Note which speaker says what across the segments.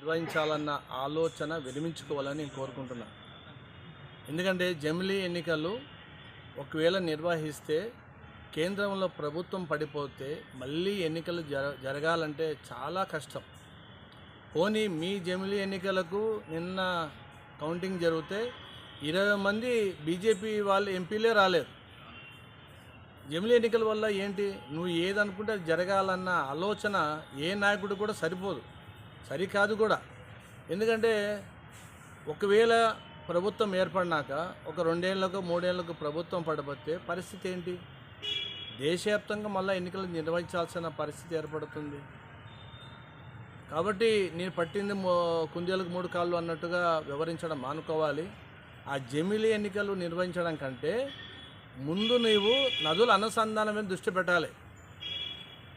Speaker 1: నిర్వహించాలన్న ఆలోచన విరమించుకోవాలని నేను కోరుకుంటున్నాను ఎందుకంటే జమిలీ ఎన్నికలు ఒకవేళ నిర్వహిస్తే కేంద్రంలో ప్రభుత్వం పడిపోతే మళ్ళీ ఎన్నికలు జర జరగాలంటే చాలా కష్టం. పోనీ మీ జమిలీ ఎన్నికలకు నిన్న కౌంటింగ్ జరిగితే ఇరవై మంది బీజేపీ వాళ్ళు ఎంపీలే రాలేరు. జమిలీ ఎన్నికల వల్ల ఏంటి? నువ్వు ఏదనుకుంటే అది జరగాలన్న ఆలోచన ఏ నాయకుడు కూడా సరిపోదు. సరికాదు కూడా. ఎందుకంటే ఒకవేళ ప్రభుత్వం ఏర్పడినాక ఒక రెండేళ్ళకు మూడేళ్ళకు ప్రభుత్వం పడబోతే పరిస్థితి ఏంటి? దేశవ్యాప్తంగా మళ్ళీ ఎన్నికలు నిర్వహించాల్సిన పరిస్థితి ఏర్పడుతుంది. కాబట్టి నేను పట్టింది కుందేలకు మూడు కాళ్ళు అన్నట్టుగా వివరించడం మానుకోవాలి. ఆ జమిలి ఎన్నికలు నిర్వహించడం కంటే ముందు నీవు నదుల అనుసంధానం మీద దృష్టి పెట్టాలి.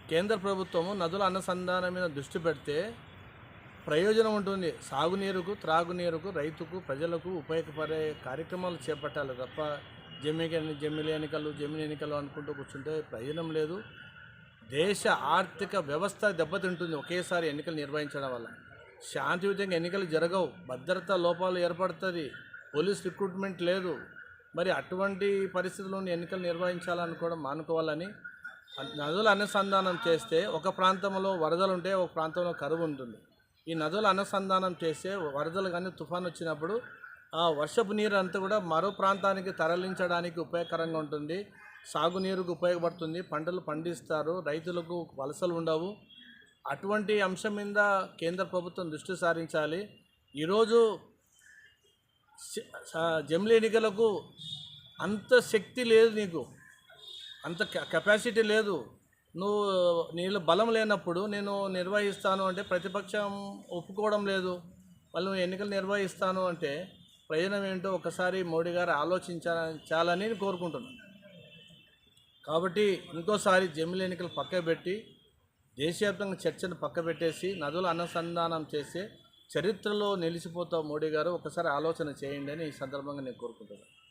Speaker 1: కేంద్ర ప్రభుత్వము నదుల అనుసంధానం మీద దృష్టి పెడితే ప్రయోజనం ఉంటుంది. సాగునీరుకు త్రాగునీరుకు రైతుకు ప్రజలకు ఉపయోగపడే కార్యక్రమాలు చేపట్టాలి తప్ప జమ్మి జమ్మిలి ఎన్నికలు జమ్మిలి ఎన్నికలు అనుకుంటూ కూర్చుంటే ప్రయోజనం లేదు. దేశ ఆర్థిక వ్యవస్థ దెబ్బతింటుంది ఒకేసారి ఎన్నికలు నిర్వహించడం వల్ల. శాంతియుతంగా ఎన్నికలు జరగవు. భద్రతా లోపాలు ఏర్పడుతుంది. పోలీస్ రిక్రూట్మెంట్ లేదు. మరి అటువంటి పరిస్థితుల్లోని ఎన్నికలు నిర్వహించాలనుకోవడం మానుకోవాలని నదుల అనుసంధానం చేస్తే ఒక ప్రాంతంలో వరదలు ఉంటే ఒక ప్రాంతంలో కరువు ఉంటుంది. ఈ నదుల అనుసంధానం చేస్తే వరదలు కానీ తుఫాన్ వచ్చినప్పుడు ఆ వర్షపు నీరు అంతా కూడా మరో ప్రాంతానికి తరలించడానికి ఉపయోగకరంగా ఉంటుంది. సాగునీరుకు ఉపయోగపడుతుంది. పంటలు పండిస్తారు. రైతులకు వలసలు ఉండవు. అటువంటి అంశం మీద కేంద్ర ప్రభుత్వం దృష్టి సారించాలి. ఈరోజు జమిలీ ఎన్నికలకు అంత శక్తి లేదు నీకు. అంత కెపాసిటీ లేదు. నువ్వు నీళ్ళు బలం లేనప్పుడు నేను నిర్వహిస్తాను అంటే ప్రతిపక్షం ఒప్పుకోవడం లేదు. వాళ్ళు నువ్వు ఎన్నికలు నిర్వహిస్తాను అంటే ప్రయోజనం ఏంటో ఒకసారి మోడీ గారు ఆలోచించాలని కోరుకుంటున్నాను. కాబట్టి ఇంకోసారి జమిలీ ఎన్నికలు పక్కబెట్టి దేశవ్యాప్తంగా చర్చను పక్కబెట్టేసి నదుల అనుసంధానం చేసే చరిత్రలో నిలిచిపోతావు మోడీ గారు ఒకసారి ఆలోచన చేయండి అని ఈ సందర్భంగా నేను కోరుకుంటున్నాను.